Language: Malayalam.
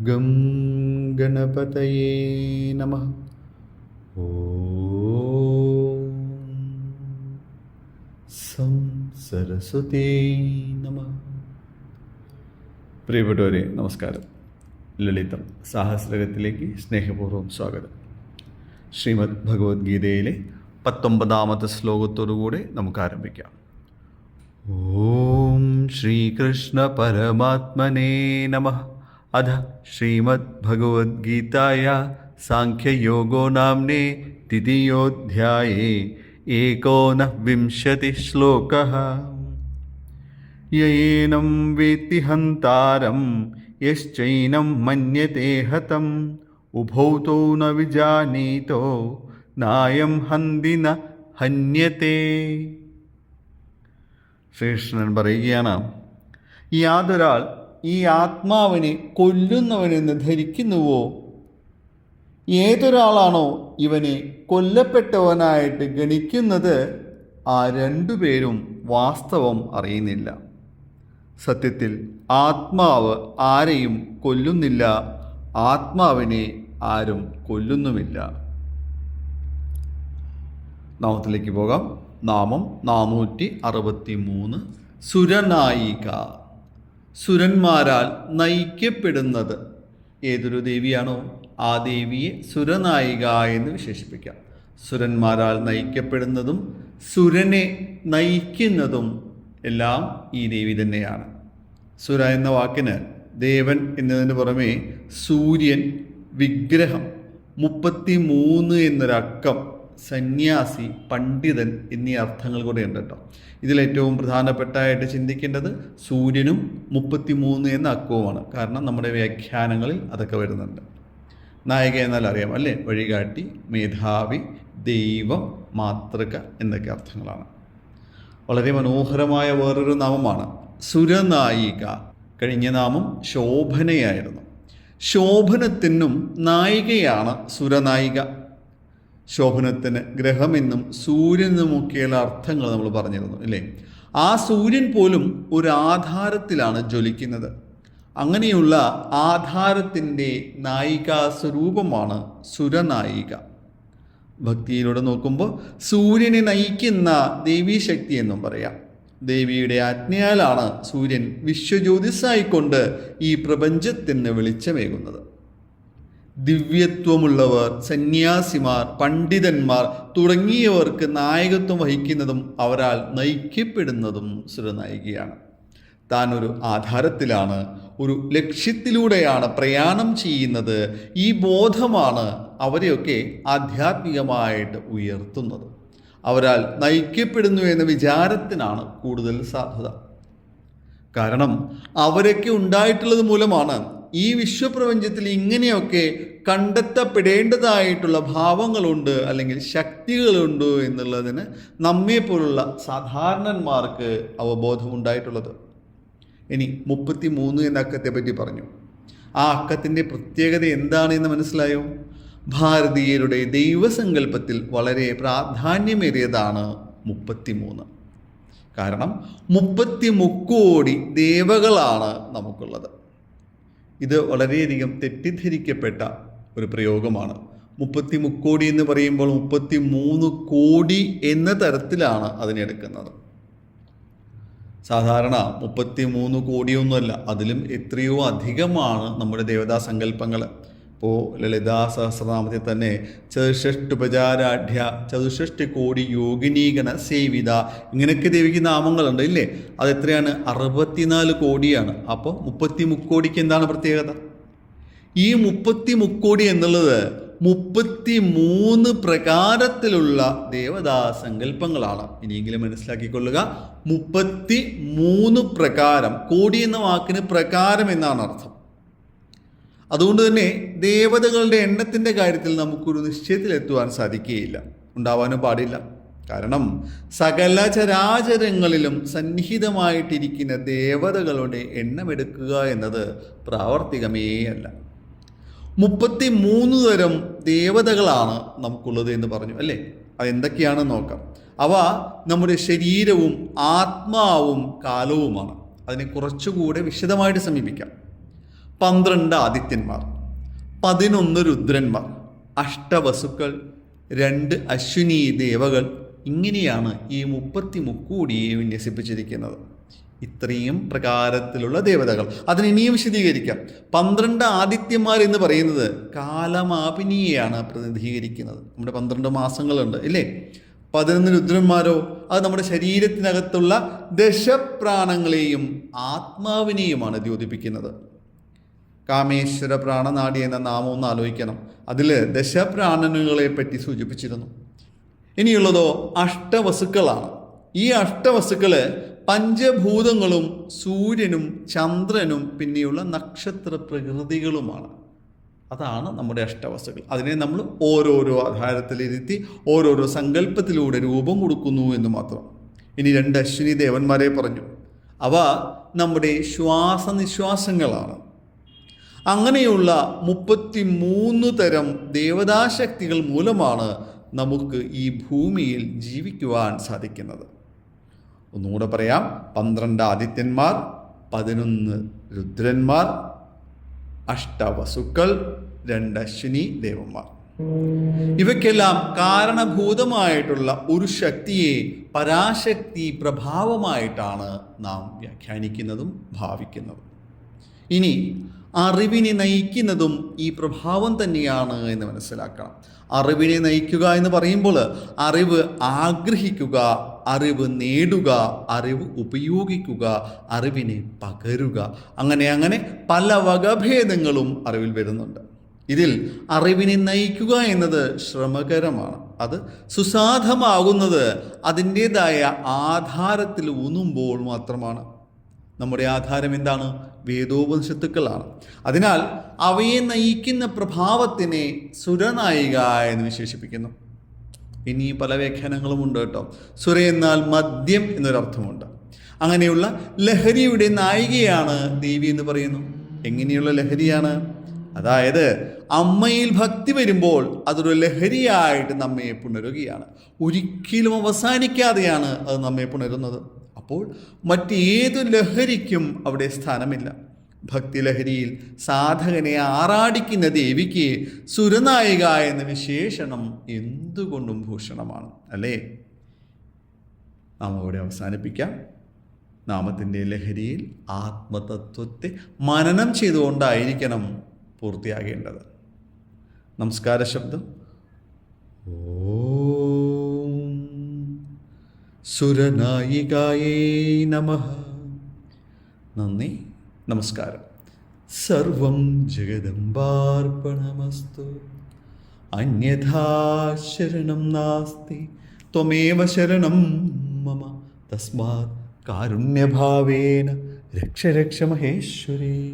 ഗം ഗണപതയേ നമ. സം സരസ്വതേ നമ. പ്രിയപ്പെട്ടവരെ നമസ്കാരം. ലളിതം സാഹസ്രകത്തിലേക്ക് സ്നേഹപൂർവം സ്വാഗതം. ശ്രീമദ് ഭഗവത്ഗീതയിലെ പത്തൊമ്പതാമത്തെ ശ്ലോകത്തോടുകൂടെ നമുക്ക് ആരംഭിക്കാം ഓ ॐ श्रीकृष्णपरमात्मने नमः। अध श्रीमद्भगवद्गीताया साङ्ख्ययोगो नाम्ने द्वितीयोऽध्याये एकोनविंशतिः श्लोकः। येनं वेत्ति हन्तारं, यश्चैनं मन्यते हतम्। उभौ तौ न विजानीतो, नायं हन्दिन हन्यते। ശ്രീകൃഷ്ണൻ പറയുകയാണ് യാതൊരാൾ ഈ ആത്മാവിനെ കൊല്ലുന്നവനെന്ന് ധരിക്കുന്നുവോ? ഏതൊരാളാണോ ഇവനെ കൊല്ലപ്പെട്ടവനായിട്ട് ഗണിക്കുന്നത് ആ രണ്ടുപേരും വാസ്തവം അറിയുന്നില്ല. സത്യത്തിൽ ആത്മാവ് ആരെയും കൊല്ലുന്നില്ല ആത്മാവിനെ ആരും കൊല്ലുന്നുമില്ല. നാമത്തിലേക്ക് പോകാം. നാമം നാനൂറ്റി അറുപത്തി മൂന്ന് സുരനായിക. സുരന്മാരാൽ നയിക്കപ്പെടുന്നത്. ഏതൊരു ദേവിയാണോ ആ ദേവിയെ സുരനായിക എന്ന് വിശേഷിപ്പിക്കാം. സുരന്മാരാൽ നയിക്കപ്പെടുന്നതും സുരനെ നയിക്കുന്നതും എല്ലാം ഈ ദേവി തന്നെയാണ്. സുര എന്ന വാക്കിന് ദേവൻ എന്നതിന് പുറമെ സൂര്യൻ വിഗ്രഹം മുപ്പത്തി മൂന്ന് എന്നൊരക്കം സന്യാസി പണ്ഡിതൻ എന്നീ അർത്ഥങ്ങൾ കൂടെ ഉണ്ട് കേട്ടോ ഇതിലേറ്റവും പ്രധാനപ്പെട്ടായിട്ട് ചിന്തിക്കേണ്ടത് സൂര്യനും മുപ്പത്തി മൂന്ന് എന്ന അക്കവുമാണ്. കാരണം നമ്മുടെ വ്യാഖ്യാനങ്ങളിൽ അതൊക്കെ വരുന്നുണ്ട്. നായിക എന്നാൽ അറിയാം അല്ലേ? വഴികാട്ടി മേധാവി ദൈവം മാതൃക എന്നൊക്കെ അർത്ഥങ്ങളാണ്. വളരെ മനോഹരമായ വേറൊരു നാമമാണ് സുരനായിക. കഴിഞ്ഞ നാമം ശോഭനയായിരുന്നു. ശോഭനത്തിനും നായികയാണ് സുരനായിക. ശോഭനത്തിന് ഗ്രഹമെന്നും സൂര്യനുമൊക്കെയുള്ള അർത്ഥങ്ങൾ നമ്മൾ പറഞ്ഞിരുന്നു അല്ലേ ആ സൂര്യൻ പോലും ഒരു ആധാരത്തിലാണ് ജ്വലിക്കുന്നത്. അങ്ങനെയുള്ള ആധാരത്തിന്റെ നായികാ സ്വരൂപമാണ് സുരനായിക. ഭക്തിയിലൂടെ നോക്കുമ്പോൾ സൂര്യനെ നയിക്കുന്ന ദേവീശക്തി എന്നും പറയാം. ദേവിയുടെ ആജ്ഞയാലാണ് സൂര്യൻ വിശ്വജ്യോതിസായിക്കൊണ്ട് ഈ പ്രപഞ്ചത്തിന് വെളിച്ചമേകുന്നത്. ദിവ്യത്വമുള്ളവർ സന്യാസിമാർ പണ്ഡിതന്മാർ തുടങ്ങിയവർക്ക് നായകത്വം വഹിക്കുന്നതും അവരാൽ നയിക്കപ്പെടുന്നതും സുരനായികയാണ്. താൻ ഒരു ആധാരത്തിലാണ് ഒരു ലക്ഷ്യത്തിലൂടെയാണ് പ്രയാണം ചെയ്യുന്നത് ഈ ബോധമാണ് അവരെയൊക്കെ ആധ്യാത്മികമായിട്ട് ഉയർത്തുന്നത്. അവരാൽ നയിക്കപ്പെടുന്നു എന്ന വിചാരത്തിനാണ് കൂടുതൽ സാധ്യത കാരണം അവരൊക്കെ ഉണ്ടായിട്ടുള്ളത് മൂലമാണ് ഈ വിശ്വപ്രപഞ്ചത്തിൽ ഇങ്ങനെയൊക്കെ കണ്ടെത്തപ്പെടേണ്ടതായിട്ടുള്ള ഭാവങ്ങളുണ്ട് അല്ലെങ്കിൽ ശക്തികളുണ്ട് എന്നുള്ളതിന് നമ്മെപ്പോലുള്ള സാധാരണന്മാർക്ക് അവബോധമുണ്ടായിട്ടുള്ളത്. ഇനി മുപ്പത്തി മൂന്ന് എന്ന അക്കത്തെ പറ്റി പറഞ്ഞു. ആ അക്കത്തിന്റെ പ്രത്യേകത എന്താണെന്ന് മനസ്സിലായോ? ഭാരതീയരുടെ ദൈവസങ്കല്പത്തിൽ വളരെ പ്രാധാന്യമേറിയതാണ് മുപ്പത്തിമൂന്ന്. കാരണം മുപ്പത്തി മുക്കോടി ദേവകളാണ് നമുക്കുള്ളത്. ഇത് വളരെയധികം തെറ്റിദ്ധരിക്കപ്പെട്ട ഒരു പ്രയോഗമാണ്. മുപ്പത്തി മുക്കോടി എന്ന് പറയുമ്പോൾ മുപ്പത്തി മൂന്ന് കോടി എന്ന തരത്തിലാണ് അതിനെടുക്കുന്നത് സാധാരണ മുപ്പത്തി മൂന്ന് കോടിയൊന്നുമല്ല അതിലും എത്രയോ അധികമാണ് നമ്മുടെ ദേവതാ സങ്കല്പങ്ങൾ ഇപ്പോൾ ലളിതാ സഹസ്രനാമത്തിൽ തന്നെ ചതുഷ്ടുപചാരാഢ്യ ചതുഷ്ടി കോടി യോഗിനീഗണ സേവിത ഇങ്ങനെയൊക്കെ ദേവിക്ക് നാമങ്ങളുണ്ട് ഇല്ലേ? അത് എത്രയാണ് അറുപത്തിനാല് കോടിയാണ്. അപ്പോൾ മുപ്പത്തി മുക്കോടിക്ക് എന്താണ് പ്രത്യേകത? ഈ മുപ്പത്തി മുക്കോടി എന്നുള്ളത് മുപ്പത്തി മൂന്ന് പ്രകാരത്തിലുള്ള ദേവതാ സങ്കല്പങ്ങളാണ് ഇനിയെങ്കിലും മനസ്സിലാക്കിക്കൊള്ളുക. മുപ്പത്തി മൂന്ന് പ്രകാരം കോടി എന്ന വാക്കിന് പ്രകാരം എന്നാണ് അർത്ഥം. അതുകൊണ്ട് തന്നെ ദേവതകളുടെ എണ്ണത്തിന്റെ കാര്യത്തിൽ നമുക്കൊരു നിശ്ചയത്തിലെത്തുവാൻ സാധിക്കുകയില്ല. ഉണ്ടാവാനും പാടില്ല. കാരണം സകല ചരാചരങ്ങളിലും സന്നിഹിതമായിട്ടിരിക്കുന്ന ദേവതകളുടെ എണ്ണമെടുക്കുക എന്നത് പ്രാവർത്തികമേ അല്ല. മുപ്പത്തി മൂന്ന് തരം ദേവതകളാണ് നമുക്കുള്ളത് എന്ന് പറഞ്ഞു അല്ലേ? അതെന്തൊക്കെയാണെന്ന് നോക്കാം. അവ നമ്മുടെ ശരീരവും ആത്മാവും കാലവുമാണ്. അതിനെ കുറച്ചുകൂടെ വിശദമായിട്ട് സമീപിക്കാം. പന്ത്രണ്ട് ആദിത്യന്മാർ പതിനൊന്ന് രുദ്രന്മാർ അഷ്ടവസുക്കൾ രണ്ട് അശ്വിനി ദേവകൾ. ഇങ്ങനെയാണ് ഈ മുപ്പത്തി മുക്കൂടിയെ വിന്യസിപ്പിച്ചിരിക്കുന്നത്. ഇത്രയും പ്രകാരത്തിലുള്ള ദേവതകൾ. അതിന് ഇനിയും വിശദീകരിക്കാം. പന്ത്രണ്ട് ആദിത്യന്മാർ എന്ന് പറയുന്നത് കാലമാപിനിയെയാണ് പ്രതിനിധീകരിക്കുന്നത്. നമ്മുടെ പന്ത്രണ്ട് മാസങ്ങളുണ്ട് ഇല്ലേ? പതിനൊന്ന് രുദ്രന്മാരോ അത് നമ്മുടെ ശരീരത്തിനകത്തുള്ള ദശപ്രാണങ്ങളെയും ആത്മാവിനെയുമാണ് ദ്യോതിപ്പിക്കുന്നത്. കാമേശ്വര പ്രാണനാടി എന്ന നാമം ഒന്ന് ആലോചിക്കണം. അതിൽ ദശപ്രാണനുകളെ പറ്റി സൂചിപ്പിച്ചിരുന്നു. ഇനിയുള്ളതോ അഷ്ടവസുക്കളാണ്. ഈ അഷ്ടവസ്തുക്കൾ പഞ്ചഭൂതങ്ങളും സൂര്യനും ചന്ദ്രനും പിന്നെയുള്ള നക്ഷത്ര പ്രകൃതികളുമാണ് അതാണ് നമ്മുടെ അഷ്ടവസ്തുക്കൾ അതിനെ നമ്മൾ ഓരോരോ ആധാരത്തിലിരുത്തി ഓരോരോ സങ്കല്പത്തിലൂടെ രൂപം കൊടുക്കുന്നു എന്ന് മാത്രം. ഇനി രണ്ട് അശ്വിനി ദേവന്മാരെ പറഞ്ഞു. അവ നമ്മുടെ ശ്വാസനിശ്വാസങ്ങളാണ്. അങ്ങനെയുള്ള മുപ്പത്തി മൂന്ന് തരം ദേവതാശക്തികൾ മൂലമാണ് നമുക്ക് ഈ ഭൂമിയിൽ ജീവിക്കുവാൻ സാധിക്കുന്നത്. ഒന്നുകൂടെ പറയാം. പന്ത്രണ്ട് ആദിത്യന്മാർ പതിനൊന്ന് രുദ്രന്മാർ അഷ്ടവസുക്കൾ രണ്ട് അശ്വിനി ദേവന്മാർ. ഇവയ്ക്കെല്ലാം കാരണഭൂതമായിട്ടുള്ള ഒരു ശക്തിയെ പരാശക്തി പ്രഭാവമായിട്ടാണ് നാം വ്യാഖ്യാനിക്കുന്നതും ഭാവിക്കുന്നതും. ഇനി അറിവിനെ നയിക്കുന്നതും ഈ പ്രഭാവം തന്നെയാണ് എന്ന് മനസ്സിലാക്കണം. അറിവിനെ നയിക്കുക എന്ന് പറയുമ്പോൾ അറിവ് ആഗ്രഹിക്കുക അറിവ് നേടുക അറിവ് ഉപയോഗിക്കുക അറിവിനെ പകരുക. അങ്ങനെ അങ്ങനെ പല വകഭേദങ്ങളും അറിവിൽ വരുന്നുണ്ട്. ഇതിൽ അറിവിനെ നയിക്കുക എന്നത് ശ്രമകരമാണ്. അത് സുസാധമാകുന്നത് അതിന്റേതായ ആധാരത്തിൽ ഊന്നുമ്പോൾ മാത്രമാണ്. നമ്മുടെ ആധാരം എന്താണ്? വേദോപനിഷത്തുക്കളാണ്. അതിനാൽ അവയെ നയിക്കുന്ന പ്രഭാവത്തിനെ സുരനായിക എന്ന് വിശേഷിപ്പിക്കുന്നു. ഇനി പല വ്യാഖ്യാനങ്ങളും ഉണ്ട് കേട്ടോ. സുര എന്നാൽ മദ്യം എന്നൊരർത്ഥമുണ്ട്. അങ്ങനെയുള്ള ലഹരിയുടെ നായികയാണ് ദേവി എന്ന് പറയുന്നു. എങ്ങനെയുള്ള ലഹരിയാണ്? അതായത് അമ്മയിൽ ഭക്തി വരുമ്പോൾ അതൊരു ലഹരിയായിട്ട് നമ്മെ പുണരുകയാണ്. ഒരിക്കലും അവസാനിക്കാതെയാണ് അത് നമ്മെ പുണരുന്നത്. അപ്പോൾ മറ്റേതു ലഹരിക്കും അവിടെ സ്ഥാനമില്ല. ഭക്തിലഹരിയിൽ സാധകനെ ആറാടിക്കുന്ന ദേവിക്ക് സുരനായിക എന്ന വിശേഷണം എന്തുകൊണ്ടും ഭൂഷണമാണ് അല്ലേ? നാം അവിടെ അവസാനിപ്പിക്കാം. നാമത്തിന്റെ ലഹരിയിൽ ആത്മതത്വത്തെ മനനം ചെയ്തുകൊണ്ടായിരിക്കണം പൂർത്തിയാകേണ്ടത്. നമസ്കാര ശബ്ദം ഓം സുരനായികായേ നമ. നന്ദി നമസ്കാരം. സർവം ജഗദംബാർപ്പണമസ്തു. അന്യഥാ ശരണം നാസ്തി ത്വമേവ ശരണം മമ. തസ്മാത് കാരുണ്യഭാവേന രക്ഷ രക്ഷ മഹേശ്വരീ.